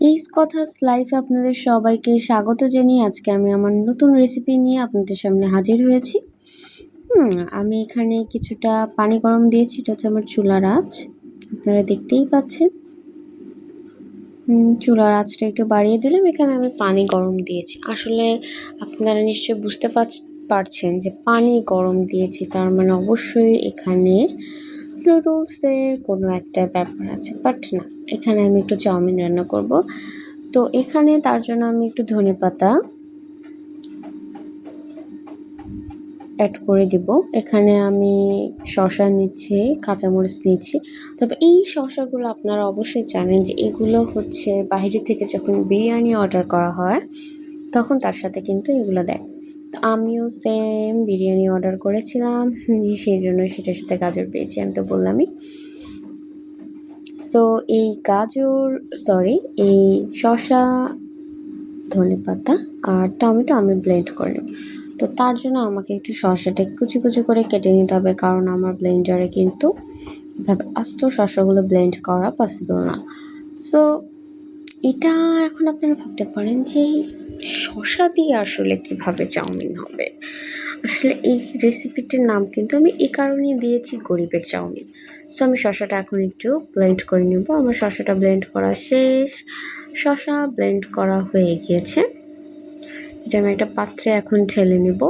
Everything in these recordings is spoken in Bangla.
এইস কথাস লাইফে আপনাদের সবাইকে স্বাগত জানিয়ে আজকে আমি আমার নতুন রেসিপি নিয়ে আপনাদের সামনে হাজির হয়েছি। আমি এখানে কিছুটা পানি গরম দিয়েছি, এটা হচ্ছে আমার চুলার আঁচ। আপনারা দেখতেই পাচ্ছেন। চুলার আঁচটা একটু বাড়িয়ে দিলাম, এখানে আমি পানি গরম দিয়েছি। আসলে আপনারা নিশ্চয়ই বুঝতে পারছেন যে পানি গরম দিয়েছি, তার মানে অবশ্যই এখানে নুডলসের কোনো একটা ব্যাপার আছে বাট না। এখানে আমি একটু চাউমিন রান্না করব। তো এখানে তার জন্য আমি একটু ধনে পাতা অ্যাড করে দিব। এখানে আমি শশা নিচ্ছি, কাঁচামরিচ নিচ্ছি। তবে এই শশাগুলো আপনারা অবশ্যই জানেন যে এগুলো হচ্ছে বাইরে থেকে যখন বিরিয়ানি অর্ডার করা হয়, তখন তার সাথে কিন্তু এগুলো দেয়। আমিও সেম বিরিয়ানি অর্ডার করেছিলাম, সেই জন্য সেটার সাথে গাজর পেয়েছি, আমি তো বললামই। সো এই গাজর সরি এই শসা ধনে পাতা আর টমেটো আমি ব্লেন্ড করে নেব। তো তার জন্য আমাকে একটু শসাটা কুচি কুচি করে কেটে নিতে হবে, কারণ আমার ব্লেন্ডারে কিন্তু এভাবে আস্ত শসাগুলো ব্লেন্ড করা পসিবল না। সো এটা এখন আপনারা ভাবতে পারেন যে শশা দিয়ে আসলে কীভাবে চাউমিন হবে? আসলে এই রেসিপিটির নাম কিন্তু আমি এই কারণেই দিয়েছি গরিবের চাউমিন। সো আমি শশাটা এখন একটু ব্লেন্ড করে নেব। আমার শশাটা ব্লেন্ড করা শেষ। শশা ব্লেন্ড করা হয়ে গিয়েছে। এটা আমি একটা পাত্রে এখন ঢেলে নেব।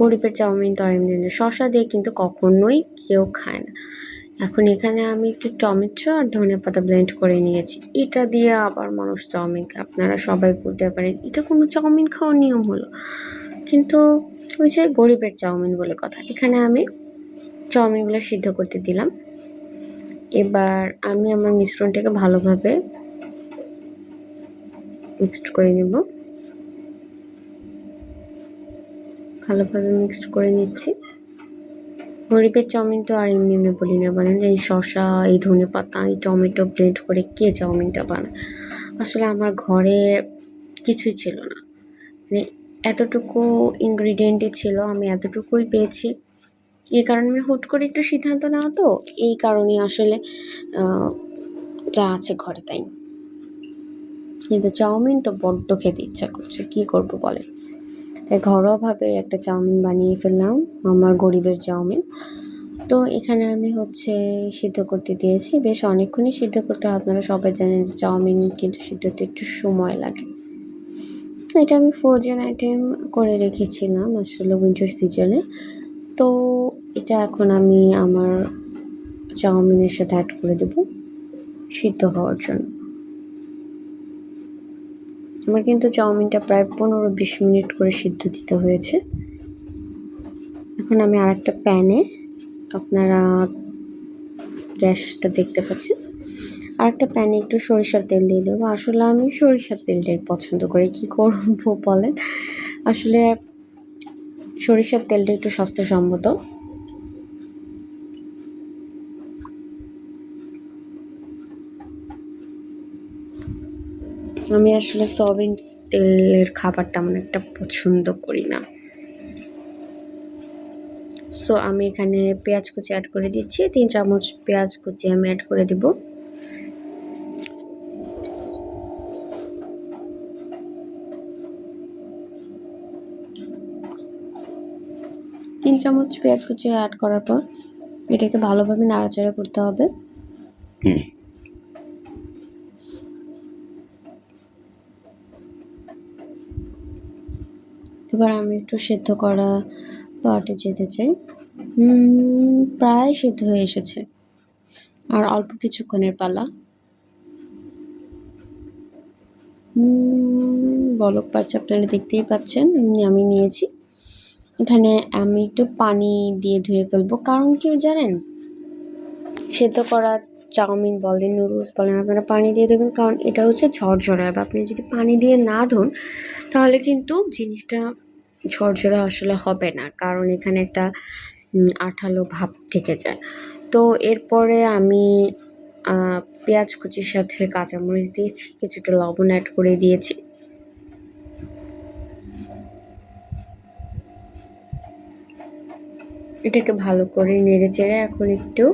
গরিবের চাউমিন তো আর এমনি শশা দিয়ে কিন্তু কখনোই কেউ খায় না। এখন এখানে আমি একটু টমেটো আর ধনে পাতা ব্লেন্ড করে নিয়েছি। এটা দিয়ে আবার মানুষ চাউমিন আপনারা সবাই বলতে পারেন, এটা কোনো চাউমিন খাওয়ার নিয়ম হলো? কিন্তু ওই যে গরিবের চাউমিন বলে কথা, এখানে আমি চাউমিনগুলো সিদ্ধ করতে দিলাম। এবার আমি আমার মিশ্রণটাকে ভালোভাবে মিক্সড করে নেব। ভালোভাবে মিক্সড করে নিচ্ছি। গরিবের চাউমিন তো আর এমনি এমনি বলি না। বলেন এই শসা, এই ধনে পাতা, এই টমেটো ব্লেন্ড করে কে চাউমিনটা বানায়? আসলে আমার ঘরে কিছুই ছিল না। মানে এতটুকু ইনগ্রিডিয়েন্টই ছিল, আমি এতটুকুই পেয়েছি। এই কারণে আমি হুট করে একটু সিদ্ধান্ত নেওয়া তো, এই কারণে আসলে যা আছে ঘরে তাই। কিন্তু চাউমিন তো বড্ড খেতে ইচ্ছা করছে, কী করব বলে তাই ঘরোয়াভাবে একটা চাউমিন বানিয়ে ফেললাম, আমার গরিবের চাউমিন। তো এখানে আমি হচ্ছে সিদ্ধ করতে দিয়েছি। বেশ অনেকক্ষণই সিদ্ধ করতে হয়, আপনারা সবাই জানেন যে চাউমিন কিন্তু সিদ্ধতে একটু সময় লাগে। এটা আমি ফ্রোজেন আইটেম করে রেখেছিলাম আসলে উইন্টার সিজনে তো এটা এখন আমি আমার চাউমিনের সাথে অ্যাড করে দেব সিদ্ধ হওয়ার জন্য। আমার কিন্তু চাউমিনটা প্রায় পনেরো বিশ মিনিট করে সিদ্ধ দিতে হয়েছে। এখন আমি আর একটা প্যানে আপনারা গ্যাসটা দেখতে পাচ্ছেন। আর একটা প্যানে একটু সরিষার তেল দিয়ে দেবো। আসলে আমি সরিষার তেলটাই পছন্দ করি। কি করব বলেন? আসলে সরিষার তেলটা একটু স্বাস্থ্যসম্মত। আমি আসলে সয়াবিন তেলের খাবার তেমন একটা পছন্দ করি না। সো আমি এখানে পেঁয়াজ কুচি অ্যাড করে দিচ্ছি। তিন চামচ পেঁয়াজ কুচি আমি অ্যাড করে দিব। তিন চামচ পেঁয়াজ কুচি অ্যাড করার পর এটাকে ভালোভাবে নাড়াচাড়া করতে হবে। এবার আমি একটু সেদ্ধ করা পাটে যেতে চাই। প্রায় সিদ্ধ হয়ে এসেছে। আর অল্প কিছুক্ষণের পালা। বলক পারছে আপনারা দেখতেই পাচ্ছেন আমি নিয়েছি। এখানে আমি একটু পানি দিয়ে ধুয়ে ফেলব। কারণ কি জানেন? সেদ্ধ করা চাউমিন বলেন, নুডলস বলেন, আপনারা পানি দিয়ে দেবেন কারণ এটা হচ্ছে ঝরঝরা। হবে আপনি যদি পানি দিয়ে না ধোন, তাহলে কিন্তু জিনিসটা ঝরঝরা আসলে হবে না, কারণ এখানে একটা আঠালো ভাব থেকে যায়। তো এরপরে আমি পেঁয়াজ কুচির সাথে কাঁচামরিচ দিয়েছি, কিছুটা লবণ অ্যাড করে দিয়েছি। এটাকে ভালো করে নেড়ে চেড়ে এখন একটু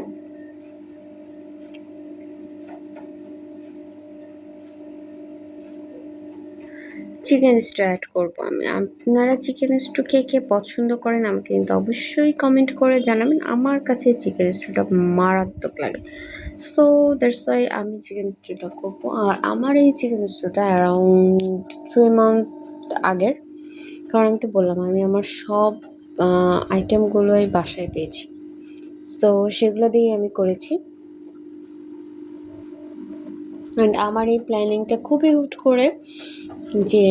চিকেন স্টু অ্যাড করব আমি। আপনারা চিকেন স্টু কে কে পছন্দ করেন আমাকে কিন্তু অবশ্যই কমেন্ট করে জানাবেন। আমার কাছে চিকেন স্টুটা মারাত্মক লাগে। সো দ্যাটস ওয়াই আমি চিকেন স্টুটা করব। আর আমার এই চিকেন স্টুটা অ্যারাউন্ড থ্রি মান্থ আগের। কারণ আমি তো বললাম, আমি আমার সব আইটেমগুলোই বাসায় পেয়েছি। সো সেগুলো দিয়েই আমি করেছি। অ্যান্ড আমার এই প্ল্যানিংটা খুবই হুট করে যে,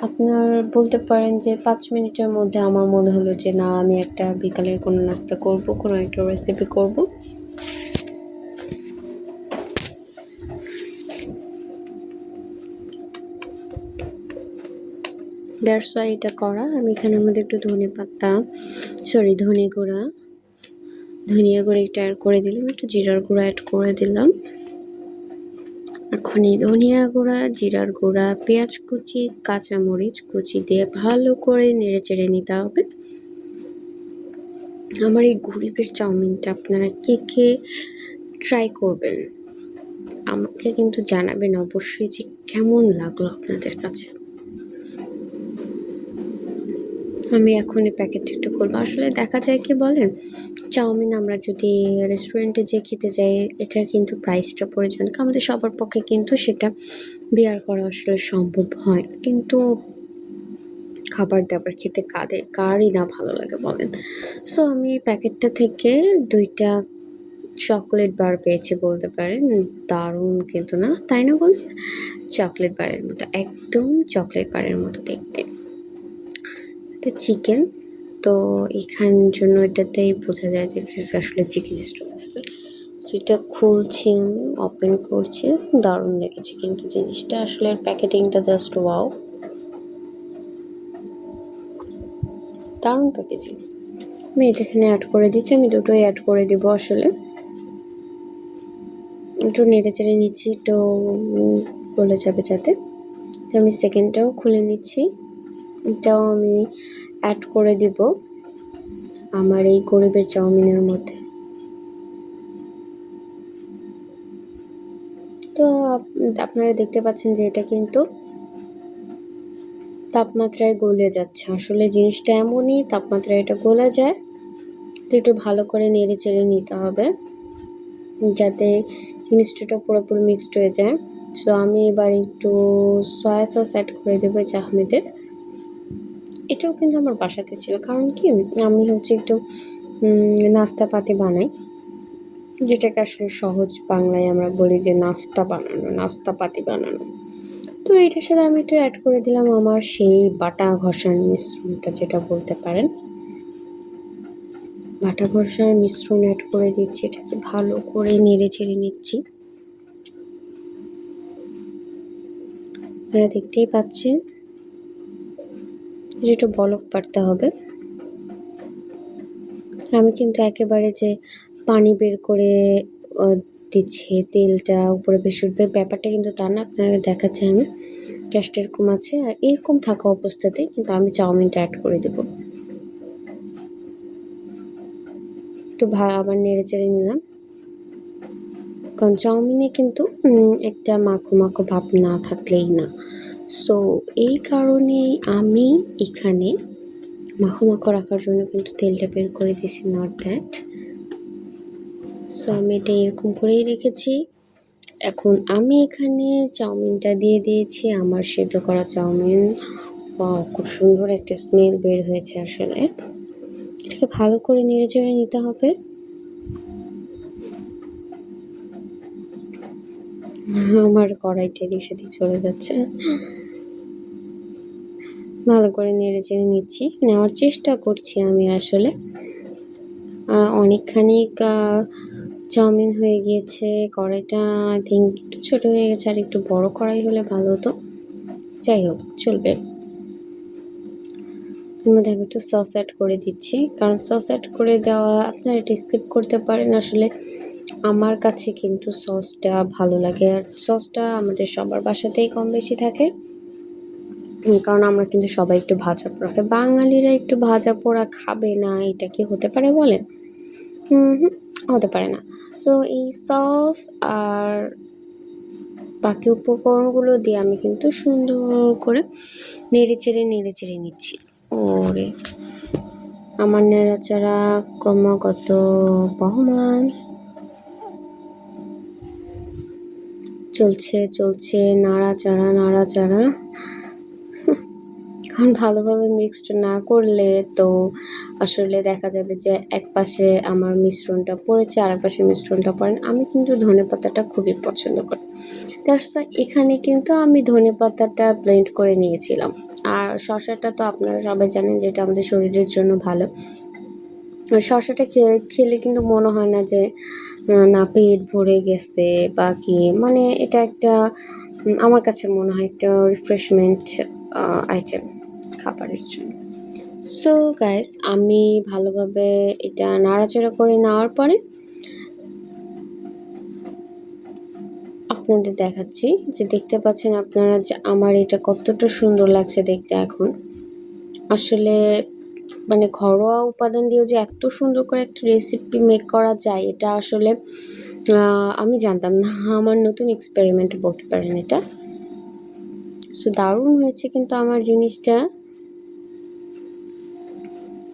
আপনার বলতে পারেন যে পাঁচ মিনিটের মধ্যে আমার মনে হলো যে, না, আমি একটা বিকালের কোনো নাস্তা করব, কোনো একটা রেসিপি করব। ওয়াই এটা করা। আমি এখানের মধ্যে একটু ধনে পাতা সরি ধনে গুঁড়া, ধনিয়া গুঁড়ো একটু অ্যাড করে দিলাম, একটু জিরার গুঁড়ো অ্যাড করে দিলাম। এখন এই ধনিয়া গুঁড়া, জিরার গুঁড়া, পেঁয়াজ কুচি, কাঁচামরিচ কুচি দিয়ে ভালো করে নেড়ে চেড়ে নিতে হবে। আমার এই গরিবের চাউমিনটা আপনারা কে কে ট্রাই করবেন, আমাকে কিন্তু জানাবেন অবশ্যই যে কেমন লাগল আপনাদের কাছে। আমি এখন এই প্যাকেটটা খুলবো। আসলে দেখা যায় কি বলেন, চাউমিন আমরা যদি রেস্টুরেন্টে যে খেতে যাই, এটার কিন্তু প্রাইসটা প্রয়োজন আমাদের সবার পক্ষে কিন্তু সেটা বিয়ার করা আসলে সম্ভব হয় কিন্তু খাবার দাবার খেতে কাদের কারই না ভালো লাগে বলেন। সো আমি প্যাকেটটা থেকে দুইটা চকলেট বার পেয়েছি বলতে পারেন। দারুণ কিন্তু না, তাই না বলেন? চকলেট বারের মতো, একদম চকলেট বারের মতো দেখতে। এটা চিকেন তো এখান জন্য এটাতেই বোঝা যায় যে আসলে চিকেন স্টোভ আছে। সেটা খুলছি আমি ওপেন করছি, দারুণ লেগেছে কিন্তু জিনিসটা। আসলে প্যাকেটিংটা জাস্ট ওয়াও দারুণ প্যাকেজিং আমি এটা এখানে অ্যাড করে দিচ্ছি, আমি দুটোই অ্যাড করে দিব আসলে। একটু নেড়ে চেড়ে নিচ্ছি, একটু গলে যাবে যাতে। তো আমি সেকেন্ডটাও খুলে নিচ্ছি। এটাও আমি অ্যাড করে দিব আমার এই গরিবের চাউমিনের মধ্যে। তো আপনারা দেখতে পাচ্ছেন যে এটা কিন্তু তাপমাত্রায় গলে যাচ্ছে। আসলে জিনিসটা এমনই, তাপমাত্রায় এটা গলে যায়। তো একটু ভালো করে নেড়ে চেড়ে নিতে হবে যাতে জিনিসটা পুরোপুরি মিক্সড হয়ে যায়। সো আমি এবার একটু সয়া সস অ্যাড করে দেবো চাহমিদের এটাও কিন্তু আমার বাসাতে ছিল। কারণ কি, আমি হচ্ছে একটু নাস্তা পাতি বানাই। যেটাকে আসলে সহজ বাংলায় আমরা বলি যে নাস্তা বানানো নাস্তা পাতি বানানো। তো এটার সাথে আমি একটু অ্যাড করে দিলাম আমার সেই বাটা ঘষার মিশ্রণটা, যেটা বলতে পারেন। বাটা ঘষার মিশ্রণ অ্যাড করে দিচ্ছি, এটাকে ভালো করে নেড়ে চেড়ে নিচ্ছি। আপনারা দেখতেই পাচ্ছেন। যেটা বলক পাড়তে হবে। আমি কিন্তু একেবারে যে পানি বের করে দিচ্ছে তেলটা, উপরে বেশি উঠবে ব্যাপারটা কিন্তু তা না আপনাকে দেখাচ্ছে আমি। গ্যাসটা এরকম আছে, আর এরকম থাকা অবস্থাতেই কিন্তু আমি চাউমিনটা অ্যাড করে দেব। একটু ভা আবার নেড়ে চেড়ে নিলাম। কারণ চাউমিনে কিন্তু একটা মাখো মাখো ভাব না থাকলেই না। সো এই কারণেই আমি এখানে মাখো মাখো রাখার জন্য কিন্তু তেলটা বের করে দিয়েছি নট দ্যাট সো আমি এটা এরকম করেই রেখেছি। এখন আমি এখানে চাউমিনটা দিয়ে দিয়েছি। আমার সেদ্ধ করা চাউমিন। খুব সুন্দর একটা স্মেল বের হয়েছে আসলে। এটাকে ভালো করে নেড়ে চেড়ে নিতে হবে। আমার কড়াইটা এদিক সেদিক চলে যাচ্ছে। ভালো করে নেড়ে চেড়ে নিচ্ছি। নেওয়ার চেষ্টা করছি আমি আসলে। অনেকখানি চাউমিন হয়ে গিয়েছে, কড়াইটা আই থিঙ্ক একটু ছোটো হয়ে গেছে, আর একটু বড় কড়াই হলে ভালো হতো। যাই হোক, চলবে। এর মধ্যে আমি একটু সস অ্যাড করে দিচ্ছি। কারণ সস অ্যাড করে দেওয়া আপনারা এটা স্কিপ করতে পারেন। আসলে আমার কাছে কিন্তু সসটা ভালো লাগে। আর সসটা আমাদের সবার বাসাতেই কম বেশি থাকে। কারণ আমরা কিন্তু সবাই একটু ভাজা পোড়া খাই। বাঙালিরা একটু ভাজা পোড়া খাবে না, এটা কি হতে পারে বলেন? হুম, হতে পারে না। সো এই সস আর বাকি উপকরণগুলো দিয়ে আমি কিন্তু সুন্দর করে নেড়ে চেড়ে নেড়ে চেড়ে নিচ্ছি। ওরে, আমার নেড়াচাড়া ক্রমাগত বহমান। চলছে চলছে, নাড়াচাড়া নাড়াচাড়া। কারণ ভালোভাবে মিক্সড না করলে তো আসলে দেখা যাবে যে এক পাশে আমার মিশ্রণটা পড়েছে আর এক পাশে মিশ্রণটা পড়েন আমি কিন্তু ধনে পাতাটা খুবই পছন্দ করি। দ্যাটস এখানে কিন্তু আমি ধনে পাতাটা ব্লেন্ড করে নিয়েছিলাম। আর শসাটা তো আপনারা সবাই জানেন যেটা আমাদের শরীরের জন্য ভালো। শসাটা খেলে কিন্তু মনে হয় না যে না পেট ভরে গেছে বা কি। মানে এটা একটা আমার কাছে মনে হয় একটা রিফ্রেশমেন্ট আইটেম খাবারের জন্য। সো গাইস আমি ভালোভাবে এটা নাড়াচাড়া করে নেওয়ার পরে আপনাদের দেখাচ্ছি যে দেখতে পাচ্ছেন আপনারা যে আমার এটা কতটা সুন্দর লাগছে দেখতে এখন। আসলে মানে ঘরোয়া উপাদান দিয়েও যে এত সুন্দর করে একটা রেসিপি মেক করা যায়, এটা আসলে আমি জানতাম না, আমার নতুন এক্সপেরিমেন্ট বলতে পারেন এটা। সো দারুণ হয়েছে কিন্তু আমার জিনিসটা।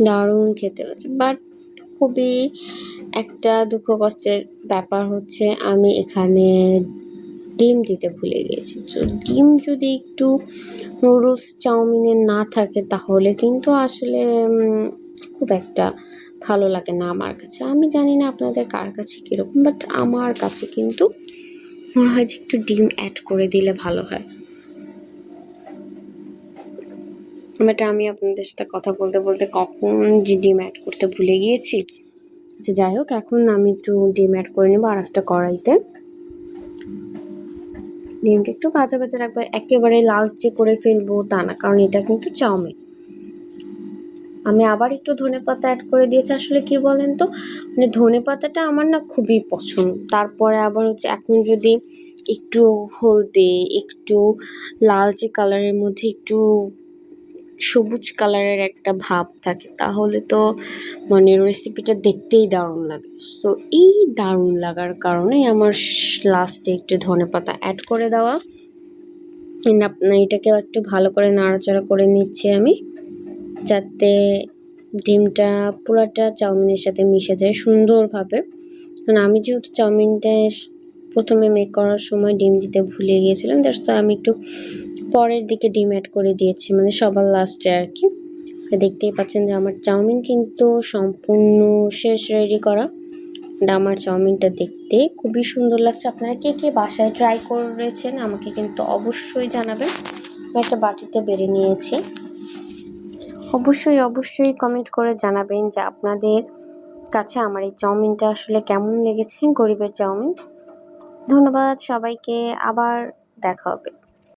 দারুণ খেতে হয়েছে বাট খুবই একটা দুঃখ কষ্টের ব্যাপার হচ্ছে আমি এখানে ডিম দিতে ভুলে গিয়েছি তো ডিম যদি একটু নুডলস চাউমিনে না থাকে তাহলে কিন্তু আসলে খুব একটা ভালো লাগে না আমার কাছে। আমি জানি না আপনাদের কার কাছে কীরকম বাট আমার কাছে কিন্তু মনে হয় যে একটু ডিম অ্যাড করে দিলে ভালো হয়। বাট আমি আপনাদের সাথে কথা বলতে বলতে কখন যে ডিম অ্যাড করতে ভুলে গিয়েছি। আচ্ছা যাই হোক, এখন আমি একটু ডিম অ্যাড করে নেব আর একটা কড়াইতে। ডিমটা একটু কাঁচা ভাজা রাখব, একেবারে লালচে করে ফেলব তা না, কারণ এটা কিন্তু চাউমিন। আমি আবার একটু ধনে পাতা অ্যাড করে দিয়েছি, আসলে কি বলেন তো? মানে ধনে পাতাটা আমার না খুবই পছন্দ। তারপরে আবার হচ্ছে এখন যদি একটু হলদে, একটু লালচে কালারের মধ্যে একটু সবুজ কালারের একটা ভাব থাকে, তাহলে তো মানে রেসিপিটা দেখতেই দারুণ লাগে। তো এই দারুণ লাগার কারণে আমার লাস্টে একটু ধনে পাতা অ্যাড করে দেওয়া। এটাকে একটু ভালো করে নাড়াচাড়া করে নিচ্ছি আমি, যাতে ডিমটা পুরাটা চাউমিনের সাথে মিশে যায় সুন্দরভাবে। কারণ আমি যেহেতু চাউমিনটা প্রথমে মেক করার সময় ডিম দিতে ভুলে গিয়েছিলাম দ্যাটস আমি একটু পরের দিকে ডিম অ্যাড করে দিয়েছি মানে সবার লাস্টে আর কি। দেখতেই পাচ্ছেন যে আমার চাউমিন কিন্তু সম্পূর্ণ শেষ রেডি করা। আমার চাউমিনটা দেখতে খুবই সুন্দর লাগছে। আপনারা কে কে বাসায় ট্রাই করেছেন আমাকে কিন্তু অবশ্যই জানাবেন। আমি একটা বাটিতে বেড়ে নিয়েছি। অবশ্যই অবশ্যই কমেন্ট করে জানাবেন যে আপনাদের কাছে আমার এই চাউমিনটা আসলে কেমন লেগেছে, গরিবের চাউমিন। ধন্যবাদ সবাইকে, আবার দেখা হবে।